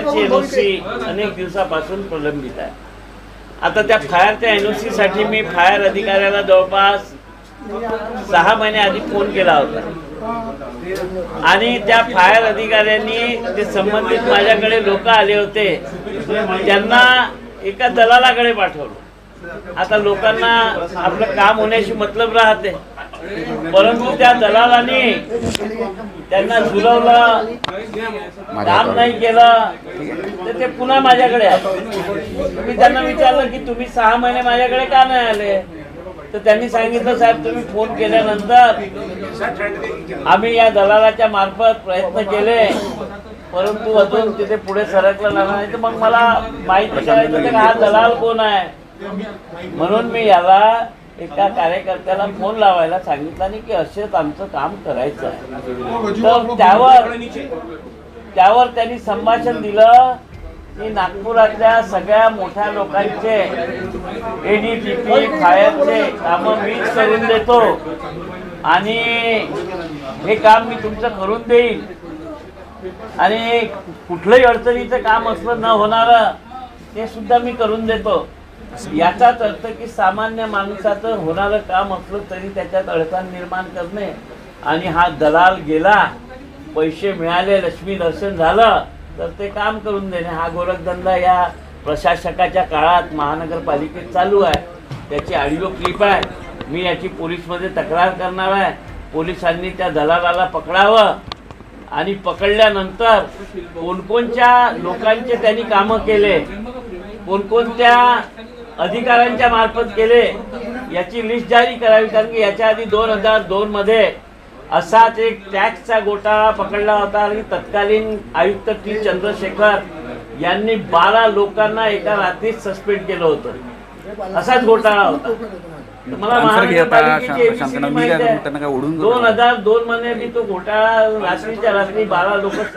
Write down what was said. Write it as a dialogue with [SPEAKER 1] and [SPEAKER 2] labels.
[SPEAKER 1] फायरची NOC अनेक दिवसापासून प्रलंबित आहे. आता त्या फायरच्या एनओसी साठी मी फायर अधिकाऱ्याला जवळपास सहा महिने आधी फोन केला होता. आणि त्या फायर अधिकाऱ्यांनी ते संबंधित माझ्याकडे लोक आले होते. त्यांना एका दलालाकडे पाठवलं. आता लोकांना आपलं काम होण्याशी मतलब राहते. परंतु त्या दलालाने त्यांना झुलवलं काम नाही केलं तर ते पुन्हा माझ्याकडे आले. मी त्यांना विचारलं की तुम्ही सहा महिने माझ्याकडे का नाही आले? तर त्यांनी सांगितलं साहेब तुम्ही फोन केल्यानंतर आम्ही या दलालाच्या मार्फत प्रयत्न केले परंतु अजून तिथे पुढे सरकलं नाही. तर मग मला माहिती करायचं हा दलाल कोण आहे? म्हणून मी याला एका कार्यकर्त्याला फोन लावायला सांगितलं आणि की असेच आमचं काम करायचं आहे. तर त्यावर त्यावर त्यांनी संभाषण दिलं की नागपुरातल्या सगळ्या मोठ्या लोकांचे एडीपीपी फायरचे कामं मीच करून देतो आणि हे काम मी तुमचं करून देईन. आणि कुठलंही अडचणीचं काम असलं न होणारं ते सुद्धा मी करून देतो. याचाच अर्थ की सामान्य माणसाचं होणारं काम असलं तरी त्याच्यात अडचण निर्माण करणे आणि हा दलाल गेला पैसे मिळाले लक्ष्मी दर्शन झालं तर ते काम करून देणे. हा गोरखधंदा या प्रशासकाच्या काळात महानगरपालिकेत चालू आहे. त्याची ऑडिओ क्लिप आहे. मी याची पोलीसमध्ये तक्रार करणार आहे. पोलिसांनी त्या दलालाला पकडावं आणि पकडल्यानंतर कोणकोणच्या लोकांचे त्यांनी कामं केले? कोणकोणत्या अधिकाऱ्यांच्या मार्फत केले याची लिस्ट जारी करावी कारण की याच्या आधी दोन हजार दोन मध्ये असाच एक टॅक्सचा घोटाळा पकडला होता आणि तत्कालीन आयुक्त टी चंद्रशेखर यांनी बारा लोकांना एका रात्रीत सस्पेंड केलं होतं. असाच घोटाळा होता. मला महानगरपालिकेची दोन हजार दोन मध्ये मी तो घोटाळा रात्रीच्या रात्री बारा लोक